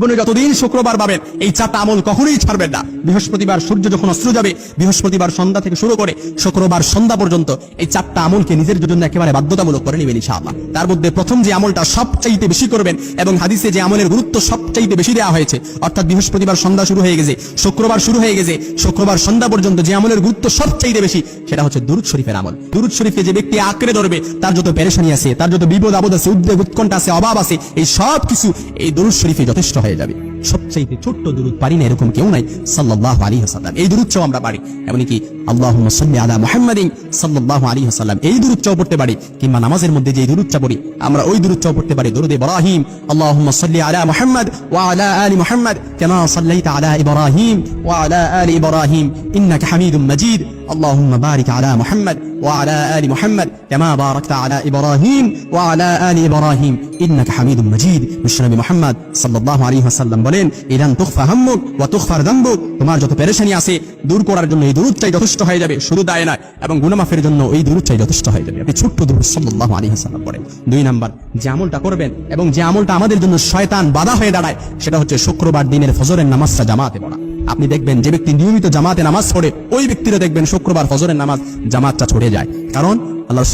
জীবনে যতদিন শুক্রবার পাবেন, এই চারটা আমল কখনোই ছাড়বেন না। বৃহস্পতিবার সূর্য যখন অস্ত্র যাবে, বৃহস্পতিবার সন্ধ্যা থেকে শুরু করে শুক্রবার সন্ধ্যা পর্যন্ত এই চারটা আমলকে নিজের জন্য একেবারে বাধ্যতামূলক করে নেবেন ইনশাআল্লাহ। তার মধ্যে প্রথম যে আমলটা সবচাইতে বেশি করবেন এবং হাদিসে যে আমলের গুরুত্ব সবচাইতে বেশি দেওয়া হয়েছে, অর্থাৎ বৃহস্পতিবার সন্ধ্যা শুরু হয়ে গেছে, শুক্রবার শুরু হয়ে গেছে, শুক্রবার সন্ধ্যা পর্যন্ত যে আমলের গুরুত্ব সবচাইতে বেশি, সেটা হচ্ছে দুরুদ শরীফের আমল। দুরুদ শরীফকে যে ব্যক্তি আঁকড়ে ধরবে, তার যত পেরেশানি আছে, তার যত বিপদ আপদ আছে, উদ্বেগ উৎকণ্ঠা আছে, অভাব আছে, এই সব কিছু এই দুরুদ শরীফে যথেষ্ট হয়ে যাবে সবচাইতে ছোট্ট দুরুদ পারি না এরকম কেউ নাই সাল্লাল্লাহু আলাইহি ওয়াসাল্লাম এই দুরুদটাও আমরা পারি এমনকি আল্লাহুম্মা সাল্লি আলা মুহাম্মাদিন সাল্লাল্লাহু আলাইহি ওয়াসাল্লাম এই দুরুদটাও পড়তে পারি কিংবা নামাজের মধ্যে যে দুরুদটা পড়ি আমরা ওই দুরুদটাও পড়তে পারি দুরুদ ইব্রাহিম আল্লাহুম্মা সাল্লি আলা মুহাম্মাদ ওয়া আলা আলি মুহাম্মাদ কামা সাল্লাইতা আলা ইব্রাহিম ওয়া আলা আলি ইব্রাহিম ইন্নাকা হামিদুম মাজিদ اللهم بارك على محمد وعلى آل محمد كما باركت على إبراهيم وعلى آل إبراهيم إنك حميد مجيد বিশ্বনবী মুহাম্মদ সাল্লাল্লাহু আলাইহি ওয়াসাল্লাম বলেন ইদান তুখফা হাম্মুক ওয়া তুখফার যামবুক তোমার যত পেরেশানি আছে, দূর করার জন্য এই দুরূদটাই যথেষ্ট হয়ে যাবে। শুধু দায় নয়, এবং গুনাহ মাফের জন্য এই দুরূদটাই যথেষ্ট হয়ে যাবে। আপনি ছোট্ট দুরূদ সাল্লাল্লাহু আলাইহি ওয়াসাল্লাম পড়েন। দুই নাম্বার, যে আমলটা করবেন এবং যে আমলটা আমাদের জন্য শয়তান বাধা হয়ে দাঁড়ায়, সেটা হচ্ছে শুক্রবার দিনের ফজরের নামাজটা জামাতে পড়া। আপনি দেখবেন যে ব্যক্তি নিয়মিত জামাতে নামাজ পড়ে, ওই ব্যক্তিরা দেখবেন শুক্রবার ফজরের নামাজ জামাতটা ছড়ে যায়। কারণ আল্লাহ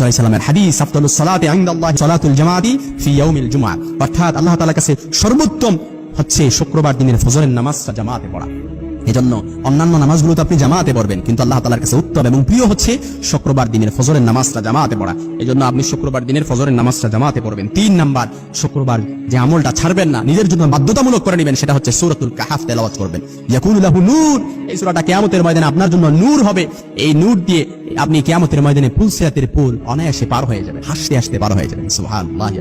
সালাতে আল্লাহ তাআলার কাছে সর্বোত্তম হচ্ছে শুক্রবার দিনের ফজরের নামাজটা জামাতে পড়া। এজন্য অন্যান্য নামাজগুলো তো আপনি জামাতে পড়বেন, কিন্তু আল্লাহ তালার কাছে উত্তম এবং প্রিয় হচ্ছে শুক্রবার দিনের ফজরের নামাজটা জামাতে পড়া। এজন্য আপনি শুক্রবার দিনের ফজরের নামাজটা জামাতে পড়বেন। তিন নাম্বার, শুক্রবার যে আমলটা ছাড়বেন না, নিজের জন্য বাধ্যতামূলক করে নেবেন, সেটা হচ্ছে সূরাতুল কাহাফ তেলাওয়াত করবেন। ইয়াকুলু লাহু নূর, এই সূরাটা কিয়ামতের ময়দানে আপনার জন্য নূর হবে। এই নূর দিয়ে আপনি কিয়ামতের ময়দানে পুলসিরাতের পুল অনায়াসে পার হয়ে যাবেন, হাসতে হাসতে পার হয়ে যাবেন।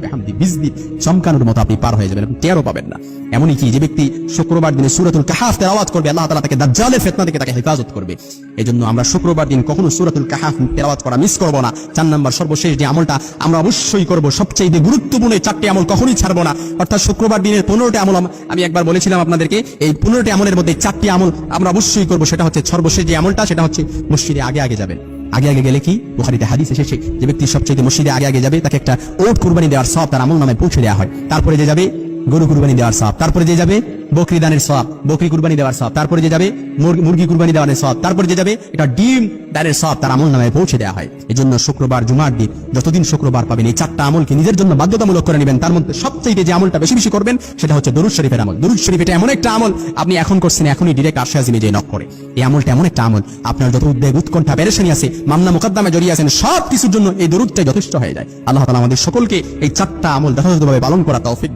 বিহামদি বিজদি চমকানোর মতো আপনি পার হয়ে যাবেন আপনি টেরও পাবেন না। এমনই কি যে ব্যক্তি শুক্রবার দিনে সূরাতুল কাহাফ তেলাওয়াত করবে, আল্লাহ তাআলা তাকে দাজ্জালের ফিতনা থেকে তাকে হেফাজত করবে। এজন্য আমরা শুক্রবার দিন কখনো সূরাতুল কাহাফ তেলাওয়াত করা মিস করব না। চার নাম্বার সর্বশেষ যে আমলটা আমরা অবশ্যই করব সবচেয়ে গুরুত্বপূর্ণ এই চারটি আমল কখনোই ছাড়বো না। অর্থাৎ শুক্রবার দিনের পনেরোটি আমল আমি একবার বলেছিলাম আপনাদেরকে, এই পনেরোটি আমলের মধ্যে চারটি আমল আমরা অবশ্যই করব, সেটা হচ্ছে সর্বশেষ যে আমলটা, সেটা হচ্ছে মসজিদে আগে আগে যাবেন। আগে আগে গেলে কি? বুখারিতে হাদিস এসেছে যে ব্যক্তি সবচেয়ে মসজিদে আগে আগে যাবে, তাকে একটা ওট কুরবানি দেওয়ার সব তার আমল নামে পৌঁছে দেওয়া হয়। তারপরে যে যাবে গরু কুরবানি দেওয়ার সব তারপরে যে যাবে বকরি দানের সব বকরি কুরবানি দেওয়ার সব তারপরে যে যাবে মুরগি- কুরবানি দেওয়ার সব তারপরে যে যাবে এটা ডিম দানের সব তার আমল নামে পৌঁছে দেওয়া হয়। এই জন্য শুক্রবার, জুমার দিন যতদিন শুক্রবার পাবেন এই চারটা আমলকে নিজের জন্য বাধ্যতামূলক করে নেবেন। তার মধ্যে সবচেয়ে যে আমলটা বেশি বেশি করবেন সেটা হচ্ছে দরুদ শরীফের আমল। দরুদ শরীফ এটা এমন একটা আমল, আপনি এখন করছেন, এখনই ডিরেক্ট আশা আজিমে যে নক করে। এই আমলটা এমন একটা আমল, আপনার যত উদ্বেগ, উৎকণ্ঠা, পেরেশানি আছে, মামলা, মোকদ্দমে জড়িয়ে আছেন সব কিছুর জন্য এই দরুদটাই যথেষ্ট হয়ে যায়। আল্লাহ তাআলা আমাদের সকলকে এই চারটা আমল যথাযথভাবে পালন করা তৌফিক